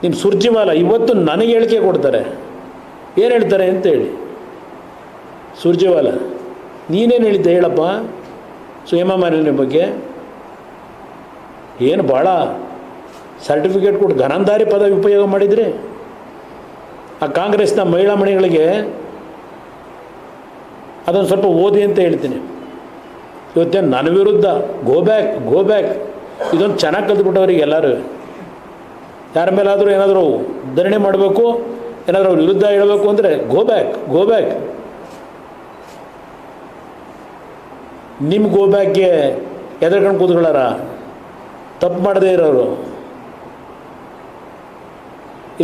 ನೀನು ಸುರ್ಜಿವಾಲ ಇವತ್ತು ನನಗೆ ಹೇಳಿಕೆ ಕೊಡ್ತಾರೆ. ಏನು ಹೇಳ್ತಾರೆ ಅಂತ ಹೇಳಿ ಸುರ್ಜಿವಾಲ, ನೀನೇನು ಹೇಳಿದ್ದೆ ಹೇಳಪ್ಪ? ಸುಯಮ ಮಾಲಿನ್ಯ ಬಗ್ಗೆ. ಏನು ಭಾಳ ಸರ್ಟಿಫಿಕೇಟ್ ಕೊಟ್ಟು ಘನಂದಾರಿ ಪದವಿ ಉಪಯೋಗ ಮಾಡಿದ್ರಿ? ಆ ಕಾಂಗ್ರೆಸ್ನ ಮಹಿಳಾ ಮಣಿಗಳಿಗೆ ಅದನ್ನು ಸ್ವಲ್ಪ ಓದಿ ಅಂತ ಹೇಳ್ತೀನಿ. ಇವತ್ತೇನು ನನ್ನ ವಿರುದ್ಧ ಗೋ ಬ್ಯಾಕ್ ಗೋ ಬ್ಯಾಕ್ ಇದೊಂದು ಚೆನ್ನಾಗಿ ಕಲ್ತ್ಬಿಟ್ಟವ್ರಿಗೆ ಎಲ್ಲರೂ. ಯಾರ ಮೇಲಾದರೂ ಏನಾದರೂ ಧರಣಿ ಮಾಡಬೇಕು, ಏನಾದರೂ ವಿರುದ್ಧ ಹೇಳಬೇಕು ಅಂದರೆ ಗೋ ಬ್ಯಾಕ್ ಗೋ ಬ್ಯಾಕ್ ನಿಮ್ಮ ಗೋ ಬ್ಯಾಕ್ಗೆ ಎದುರ್ಕೊಂಡು ಕೂತ್ಕೊಳ್ಳಾರ? ತಪ್ಪು ಮಾಡದೇ ಇರೋರು.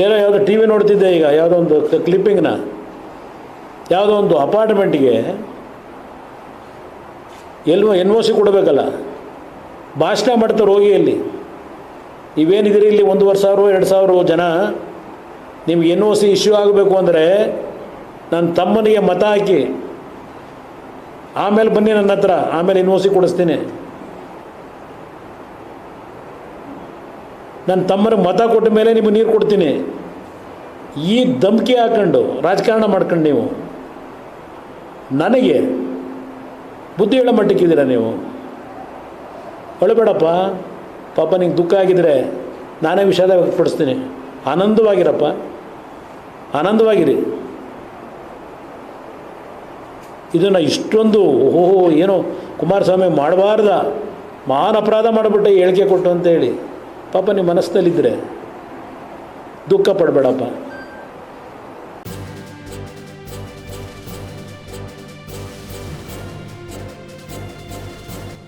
ಏನೋ ಯಾವುದೋ ಟಿ ವಿ ನೋಡ್ತಿದ್ದೆ ಈಗ, ಯಾವುದೋ ಒಂದು ಕ್ಲಿಪ್ಪಿಂಗ್ನ ಯಾವುದೋ ಒಂದು ಅಪಾರ್ಟ್ಮೆಂಟ್ಗೆ ಎಲ್ವ ಎನ್ ಒ ಸಿ ಕೊಡಬೇಕಲ್ಲ? ಭಾಷಣ ಮಾಡ್ತಾರೆ ಹೋಗಿ ಅಲ್ಲಿ. ನೀವೇನಿದ್ದೀರಿ ಇಲ್ಲಿ ಒಂದೂವರೆ ಸಾವಿರ ಎರಡು ಸಾವಿರ ಜನ? ನಿಮ್ಗೆ ಎನ್ ಒ ಸಿ ಇಶ್ಯೂ ಆಗಬೇಕು ಅಂದರೆ ನನ್ನ ತಮ್ಮನಿಗೆ ಮತ ಹಾಕಿ. ಆಮೇಲೆ ಬನ್ನಿ ನನ್ನ ಹತ್ರ, ಆಮೇಲೆ ಎನ್ ಓ ಸಿ ಕೊಡಿಸ್ತೀನಿ. ನನ್ನ ತಮ್ಮನ ಮತ ಕೊಟ್ಟ ಮೇಲೆ ನಿಮಗೆ ನೀರು ಕೊಡ್ತೀನಿ. ಈ ಧಮಕಿ ಹಾಕೊಂಡು, ರಾಜಕಾರಣ ಮಾಡ್ಕೊಂಡು ನೀವು, ನನಗೆ ಬುದ್ಧಿ ಹೇಳೋ ಮಟ್ಟಕ್ಕಿದ್ದೀರಾ ನೀವು? ಹೊಳಬೇಡಪ್ಪ ಪಾಪ ನಿಂಗೆ ದುಃಖ ಆಗಿದ್ರೆ ನಾನೇ ವಿಷಾದ ವ್ಯಕ್ತಪಡಿಸ್ತೀನಿ. ಆನಂದವಾಗಿರಪ್ಪ. ಆನಂದವಾಗಿರಿ. ಇದನ್ನು ಇಷ್ಟೊಂದು ಓಹೋ, ಏನೋ ಕುಮಾರಸ್ವಾಮಿ ಮಾಡಬಾರ್ದ. ಮಹಾನ್ ಅಪರಾಧ ಮಾಡಿಬಿಟ್ಟೆ ಹೇಳಿಕೆ ಕೊಟ್ಟು ಅಂತೇಳಿ ಪಾಪ ನಿಮ್ಮ ಮನಸ್ಸಿನಲ್ಲಿದ್ದರೆ ದುಃಖ ಪಡಬೇಡಪ್ಪ.